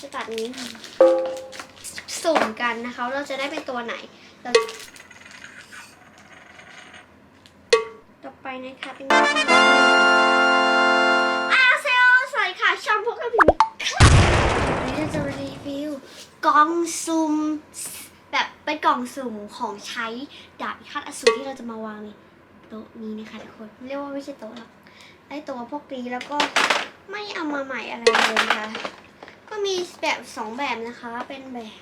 จะตัดนี้สุ่มกันนะคะ เราจะได้เป็นตัวไหนเราต่อไปนะคะเป็นอาเซลสวัสดีค่ะช่องพวกเราพิมพ์ค่ะวันนี้เราจะรีวิวกล่องสุ่มแบบเป็นกล่องสุ่มของใช้ดาบพิฆาตอสูรที่เราจะมาวางในโต๊ะนี้นะคะทุกคนเรียกว่าไม่ใช่โต๊ะหรอกไอตัวพวกนี้แล้วก็ไม่เอามาใหม่อะไรเลยนะคะ ก็มีแบบสองแบบนะคะ เป็นแบบ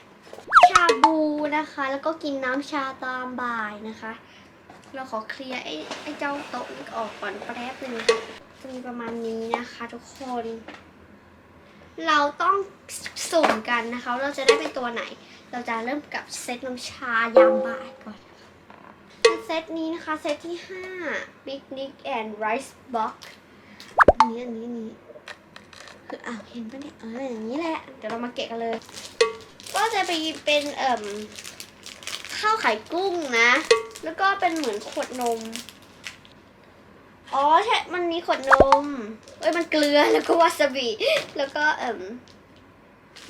ชาบูนะคะ แล้วก็กินน้ำชาตามบ่ายนะคะ เราขอเคลียร์ไอ้ไอ้เจ้าโต๊ะนี้ออกก่อนแป๊บหนึ่งจะมีประมาณนี้นะคะทุกคน เราต้องสุ่มกันนะคะ เราจะได้เป็นตัวไหน เราจะเริ่มกับเซตน้ำชายามบ่ายก่อนเซตนี้นะคะ เซตที่ 5 Big Nick and Rice Box อันนี้อันนี้อันนี้ คืออะเห็นปะเนี่ยเอออย่างนี้แหละ เดี๋ยวเรามาเกะกันเลย ก็จะไปเป็นเอ่มข้าวไข่กุ้งนะ แล้วก็เป็นเหมือนขวดนม อ๋อใช่ มันมีขวดนม เอ้ยมันเกลือแล้วก็วาซาบิ แล้วก็เอ่ม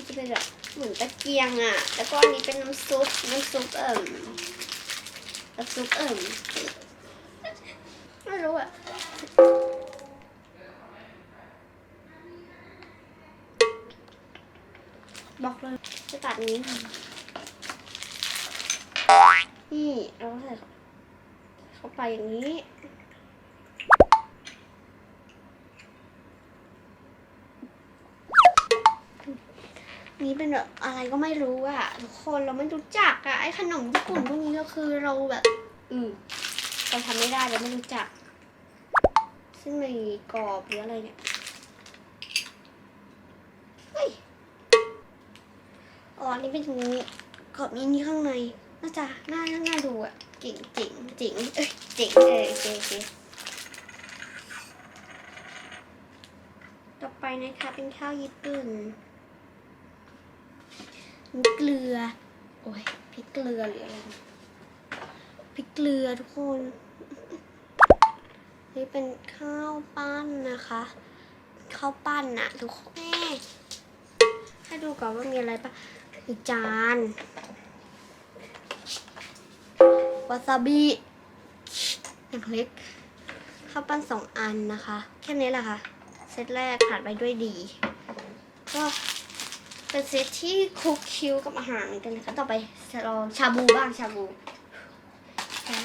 จะเป็นแบบเหมือนตะเกียงอะ แล้วก็อันนี้เป็นน้ำซุป น้ำซุปเอ่มน้ำซุปเอ่มไม่รู้อะ บอกเลยจะตัดนี้ค่ะนี่เราใส่เข้าไปอย่างนี้นี่เป็นแบบอะไรก็ไม่รู้อะทุกคนเราไม่รู้จักอะไอขนมญี่ปุ่นพวกนี้ก็คือเราแบบ อืมเราทำไม่ได้เราไม่รู้จัก ซึ่งในกรอบหรืออะไรเนี่ยเฮ้ย อ๋อนี่เป็นอย่างนี้กรอบนี้นี่ข้างในน่าจะน่าน่าดูอะเจ๋งเจ๋งเจ๋งเอ้ยเจ๋งเออเจ๋งเจ๋งต่อไปนะคะเป็นข้าวญี่ปุ่นเกลือ โอ้ยพริกเกลือหรืออะไรพริกเกลือทุกคน นี่เป็นข้าวปั้นนะคะข้าวปั้นน่ะทุกคนให้ดูก่อนว่ามีอะไรปะ มีจานวาซาบิอย่างเล็กข้าวปั้นสองอันนะคะ แค่นี้แหละค่ะ เซตแรกผ่านไปด้วยดี ก็เป็นเซตที่คุกคิวกับอาหารเหมือนกันนะคะต่อไปจะลองชาบูบ้างชาบูแต่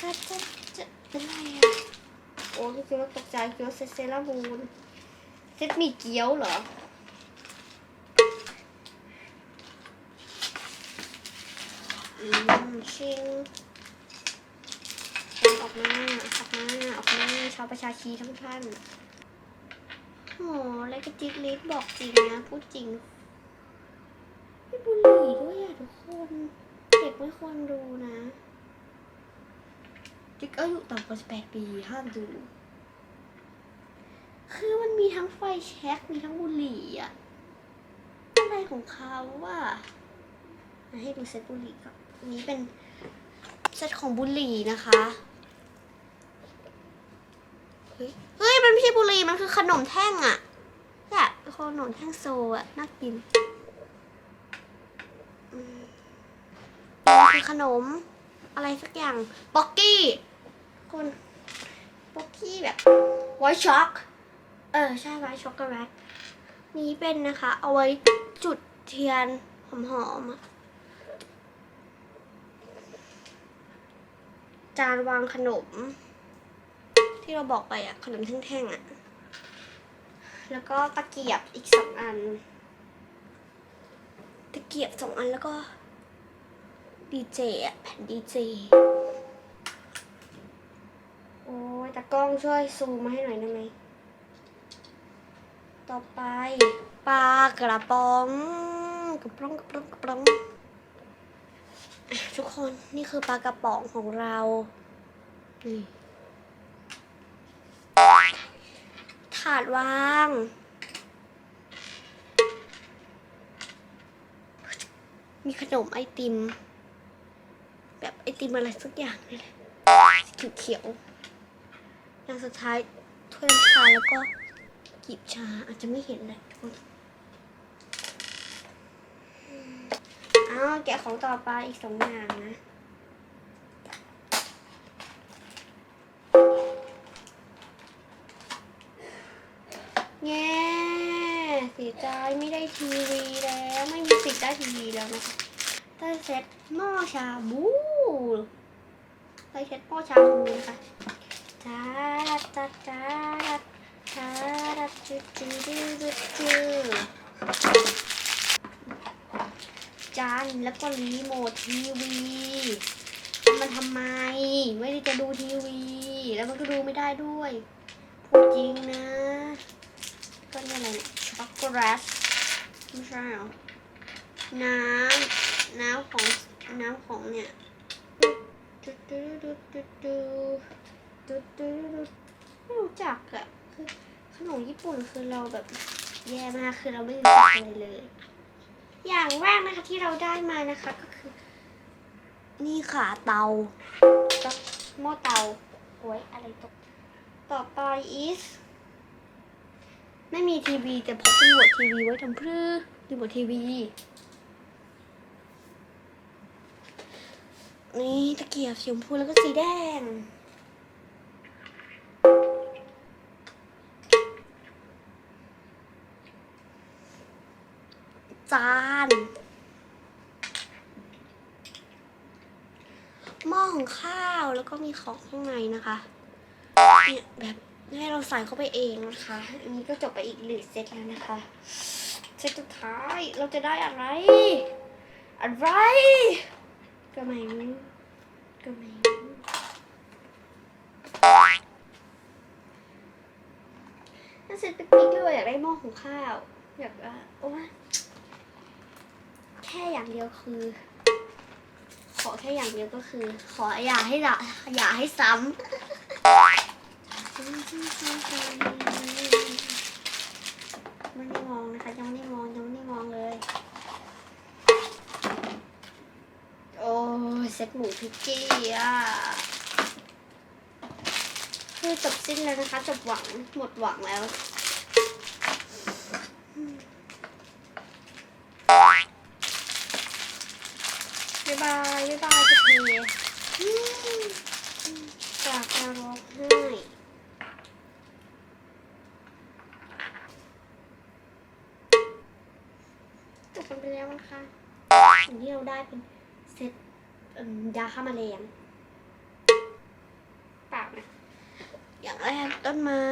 จะจะจะเป็นไรอะโอ้ยคิดว่าตกใจคิดว่าเซตเซรามูนเซตมีเกี๊ยวเหรอม ชิงออกมา ออกมา ออกมาชาวประชาชีทั้งท่านโอ้แล้วก็จิ๊กลิสบอกจริงนะ พูดจริงไม่บุหรี่ด้วยอะทุกคน เด็กไม่ควรดูนะ จิ๊กอายุต่ำกว่า18 ปีห้ามดู คือมันมีทั้งไฟแช็กมีทั้งบุหรี่อะอะไรของเขาว่ะให้ดูเซตบุหรี่ก่อน นี้เป็นเซตของบุหรี่นะคะเฮ้ยเฮ้ย มันไม่ใช่บุหรี่ มันคือขนมแท่งอะเนี่ยขนมแท่งโซอะน่ากินอืมมันคือขนมอะไรสักอย่างบ็อกกี้คนบ็อกกี้แบบไวช็อกเออ ใช่ไวช็อกโกแลตนี้เป็นนะคะ เอาไว้จุดเทียนหอมๆอะ จานวางขนม ที่เราบอกไปอะขนมแท่งๆอะแล้วก็ตะเกียบอีกสองอัน ตะเกียบสองอันแล้วก็ดีเจอะแผ่นดีเจโอ้ยตากล้องช่วยซูมมาให้หน่อยได้ไหมต่อไปปลากระป๋องกระป๋องกระป๋องกระป๋องอะ ทุกคนนี่คือปลากระป๋องของเรานี่ถาดวางมีขนมไอติม แบบไอติมอะไรสักอย่างนี่แหละเขียวอย่างสุดท้ายถ้วยน้ำชาแล้วก็กีบชาอาจจะไม่เห็นเลยทุกคน เอาแกะของต่อไปอีกสองอย่างนะแง่เสียใจไม่ได้ทีวีแล้วไม่มีสิทธิ์ได้ทีวีแล้วนะคะได้เซ็ตหม้อชาบูได้เซ็ตหม้อชาบูนะคะจ้าจ้าจ้าจ้าจ้าจูจูจูจูจู จานแล้วก็รีโมททีวีมันทำไม ไม่ได้จะดูทีวี แล้วมันก็ดูไม่ได้ด้วยพูดจริงนะ ก็นี่อะไรเนี่ยช็อกโกแลตไม่ใช่เหรอ น้ำ น้ำของน้ำของเนี่ยดูดูดูดูดูดูดูดูไม่รู้จักอะคือขนมญี่ปุ่นคือเราแบบแย่มากคือเราไม่รู้จักอะไรเลย อย่างแรกนะคะที่เราได้มานะคะก็คือ นี่ค่ะเตาหม้อเตาโอ้ยอะไรตก ต่อไป is ไม่มีทีวีแต่พกรีโมททีวีไว้ทำเพื่อรีโมททีวี นี่ตะเกียบสีชมพูแล้วก็สีแดง ก็มีของข้างในนะคะเนี่ยแบบให้เราใส่เข้าไปเองนะคะ อันนี้ก็จบไปอีกหนึ่งเซตแล้วนะคะเซตสุดท้ายเราจะได้อะไร อะไรก็ไม่รู้ก็ไม่รู้ถ้าเซตปิ๊กปิ๊กเลยอยากได้หม้อของข้าว อยากว่าโอ้แค่อย่างเดียวคือ ขอแค่อย่างเดียวก็คือ ขออย่าให้ละอย่าให้ซ้ำไม่ได้มองนะคะยังไม่ได้มองยังไม่ได้มองเลย โอ้เซ็ตหมูพิกกี้อะคือจบสิ้นแล้วนะคะจบหวังหมดหวังแล้ว บ๊ายบายบายจะเพจากจะร้องไห้จบกันไปแล้วนะคะสิ่งที่เราได้เป็นเซตยาฆ่าแมลงเปล่านะอย่างแรกต้นไม้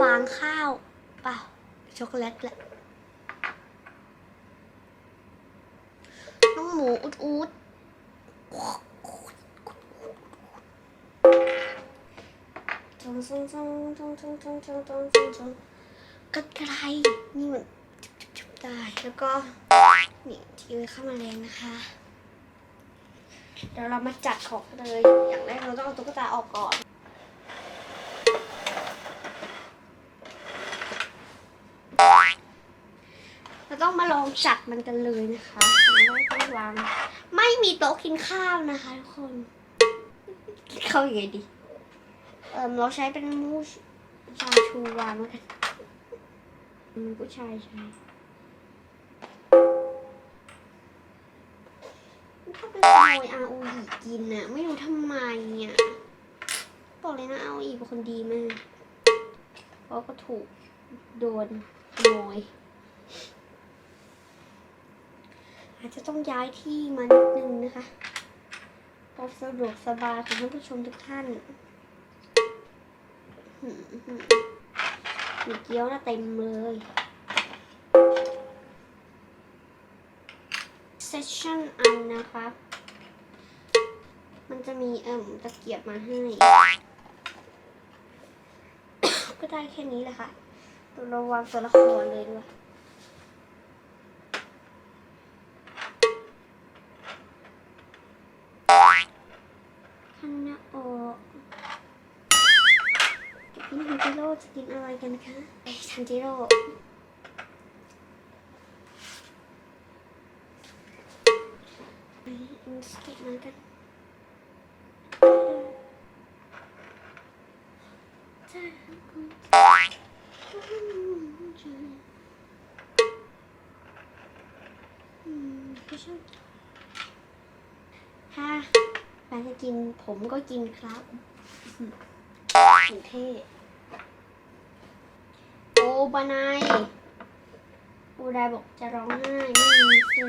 ฟางข้าวเปล่าช็อกโกแลตแหละน้องหมู อูดจงจงจงจงจงจงจงจงจงจงกระไกรนี่มันจุบๆได้แล้วก็นี่ที่เข้ามาแรงนะคะเดี๋ยวเรามาจัดของเลย อย่างแรกเราต้องเอาตุ๊กตาออกก่อน เราต้องมาลอง จัดมันกันเลยนะคะไม่ต้องวางไม่มีโต๊ะกินข้าวนะคะทุกคนกินข้าวยังไงดีเออเราใช้เป็นมูสชาชูวางแล้วกันมันผู้ชายใช่ถ้าไปขโมยอาโออีกินน่ะไม่รู้ทำไมอะบอกเลยนะอาโออีเป็นคนดีมากเพราะก็ถูกโดนขโมย อาจจะต้องย้ายที่มานิดนึงนะคะความสะดวกสบายของท่านผู้ชมทุกท่านหืมหืมมีเกี๊ยวน่าเต็มเลย session อันนะคะมันจะมีเอิ่มตะเกียบมาให้ ก็ได้แค่นี้แหละค่ะเราวางตัวละครเลยด้วย จะกินอะไรกันคะเอ้ยทันจิโร่ไปอินสเก็ตมากันจ้าคุณไม่ใช่ถ้าแฟนจะกินผมก็กินครับเท่ โอบานายโอบานายบอกจะร้องไห้ไม่มีสิ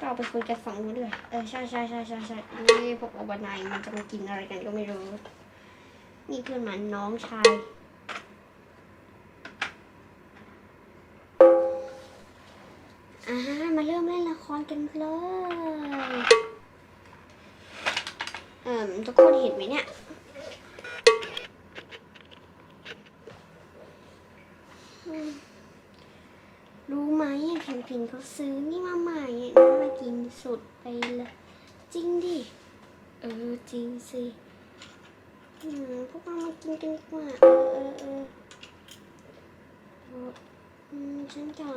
เราไปคุยกันฝั่งนู้นเลยเออใช่ใช่ใช่ใช่ใช่นี่พวกอบานายมันจะมากินอะไรกันก็ไม่รู้ นี่เพื่อนมันน้องชายอ่ามาเริ่มเล่นละครกันเลย เอ่อทุกคนเห็นไหมเนี่ย อืมรู้ไหมินเขาซื้อนี่มาใหม่อะน่ากินสุดไปเลยจริงดิ เออจริงสิอพวกเรามากินกันดีกว่า เออเออเออเอออืมฉันจ๋า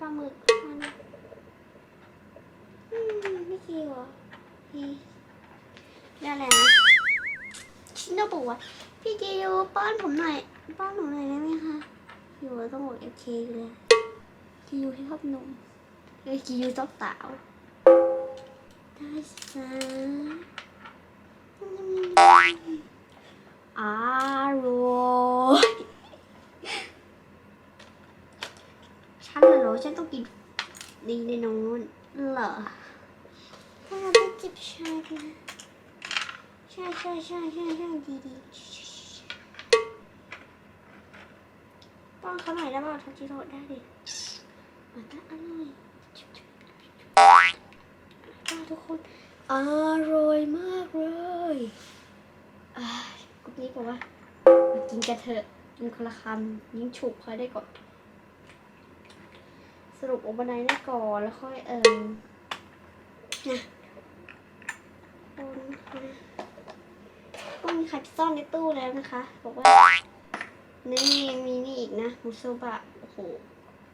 ปลาหมึกมันอืมไม่กี่ยวอะพี่ได้แล้วชินโนบอกว่าพี่กิวป้อนผมหน่อย ป้อนหนูหน่อยได้ไหมคะ อยู่ต้องบอกเอฟเคเลย กิวให้ชอบหนุ่มเอ้ยกิวชอบสาวได้สิอร่อยฉันเหรอฉันต้องกินดีแน่นอนเหรอถ้าเราต้องจิบชากันะใช่ใช่ใช่ใช่ใช่ดีดีป้อนเขาหน่อยได้ป่าวทักจิโร่ได้ดิ มันน่าอร่อยทุกคนอร่อยมากเลยอ่ากุ๊กนี้บอกว่ามากินกันเถอะกินคนละคำยิ่งฉุกค่อยได้ก่อน สรุปโอเบไนท์ได้ก่อนแล้วค่อยเอิมนะคนค่ะก็มีใครไปซ่อนในตู้แล้วนะคะ บอกว่านี่มีนี่อีกนะมูโซบะโอ้โห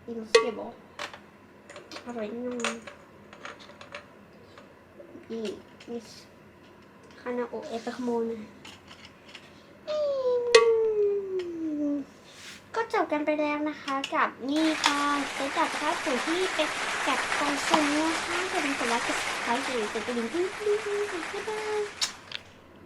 อินเสียบอก อร่อยแน่นอีมิสคานาโอเอไปขโมนก็จบกันไปแล้วนะคะกับนี่ค่ะเซตจากกระสุนที่เป็นกับกองซุนนะคะจะเป็นผลลัพธ์กับสายสื่อกดกระดิ่งที่นี่บ๊ายบาย